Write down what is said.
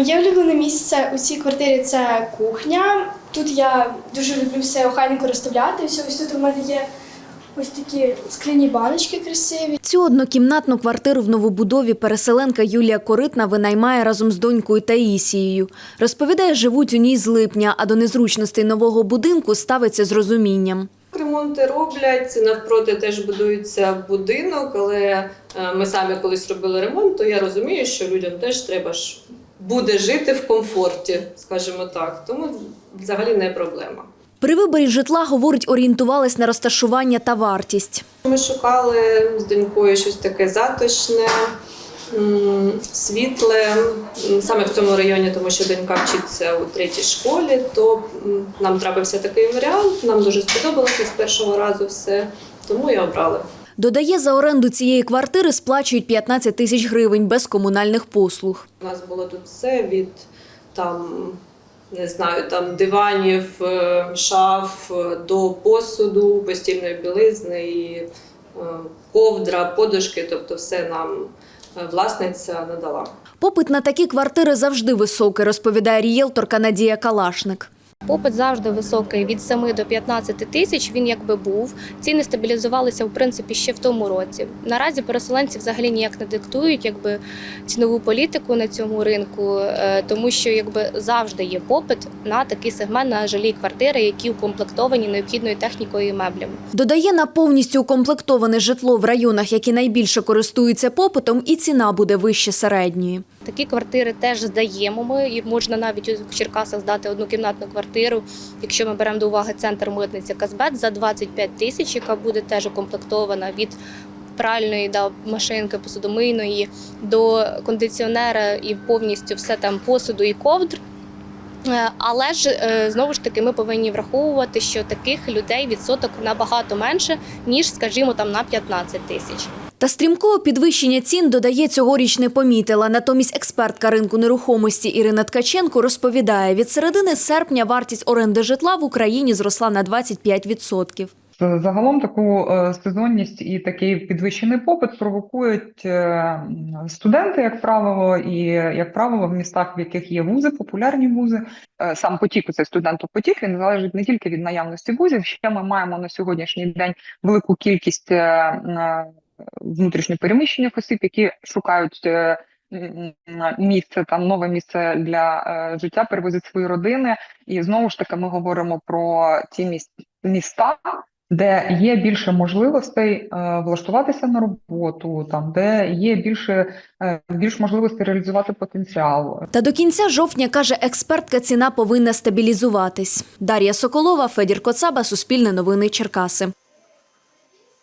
Моє улюблене місце у цій квартирі це кухня. Тут я дуже люблю все охайненько розставляти. Ось ось тут у мене є ось такі скляні баночки красиві. Цю однокімнатну квартиру в новобудові переселенка Юлія Коритна винаймає разом з донькою Таїсією. Розповідає, живуть у ній з липня, а до незручностей нового будинку ставиться з розумінням. Ремонти роблять навпроти теж будується будинок, але е, ми самі колись робили ремонт, то я розумію, що людям теж треба ж буде жити в комфорті, скажімо так. Тому взагалі не проблема. При виборі житла, говорить, орієнтувалась на розташування та вартість. Ми шукали з донькою щось таке затишне, світле, саме в цьому районі, тому що донька вчиться у третій школі, то нам трапився такий варіант. Нам дуже сподобалося з першого разу все, тому і обрали. Додає, за оренду цієї квартири сплачують 15 тисяч гривень без комунальних послуг. У нас було тут все від там, не знаю, там диванів, е, шаф е, до посуду, постільної білизни, і, е, ковдра, подушки, тобто все нам власниця надала. Попит на такі квартири завжди високий, розповідає рієлторка Надія Калашник. Попит завжди високий від 7 до 15 тисяч. Він якби був. Ціни стабілізувалися в принципі ще в тому році. Наразі переселенці взагалі ніяк не диктують якби цінову політику на цьому ринку, е, тому що якби завжди є попит на такий сегмент на жилі квартири, які укомплектовані необхідною технікою і меблями. Додає, на повністю укомплектоване житло в районах, які найбільше користуються попитом, і ціна буде вище середньої. Такі квартири теж здаємо ми, і можна навіть у Черкасах здати однокімнатну квартиру, якщо ми беремо до уваги центр митниці Казбет за 25 тисяч, яка буде теж укомплектована від пральної да, машинки посудомийної до кондиціонера і повністю все там посуду і ковдр. Е, Але ж е, знову ж таки ми повинні враховувати, що таких людей відсоток набагато менше, ніж, скажімо, там на 15 тисяч. Та стрімкого підвищення цін, додає, цьогоріч не помітила. Натомість експертка ринку нерухомості Ірина Ткаченко розповідає, від середини серпня вартість оренди житла в Україні зросла на 25%. Загалом таку е, сезонність і такий підвищений попит провокують е, студенти, як правило, і як правило, в містах, в яких є вузи, популярні вузи. Е, Сам потік, цей студентопотік, він залежить не тільки від наявності вузів. Ще ми маємо на сьогоднішній день велику кількість внутрішньопереміщених осіб, які шукають. е, Місце там нове місце для е, життя, перевозять свої родини, і знову ж таки ми говоримо про ті міс- міста, де є більше можливостей е, влаштуватися на роботу, там де є більше більш можливостей реалізувати потенціал. Та до кінця жовтня, каже експертка, ціна повинна стабілізуватись. Дар'я Соколова, Федір Коцаба, Суспільне новини Черкаси.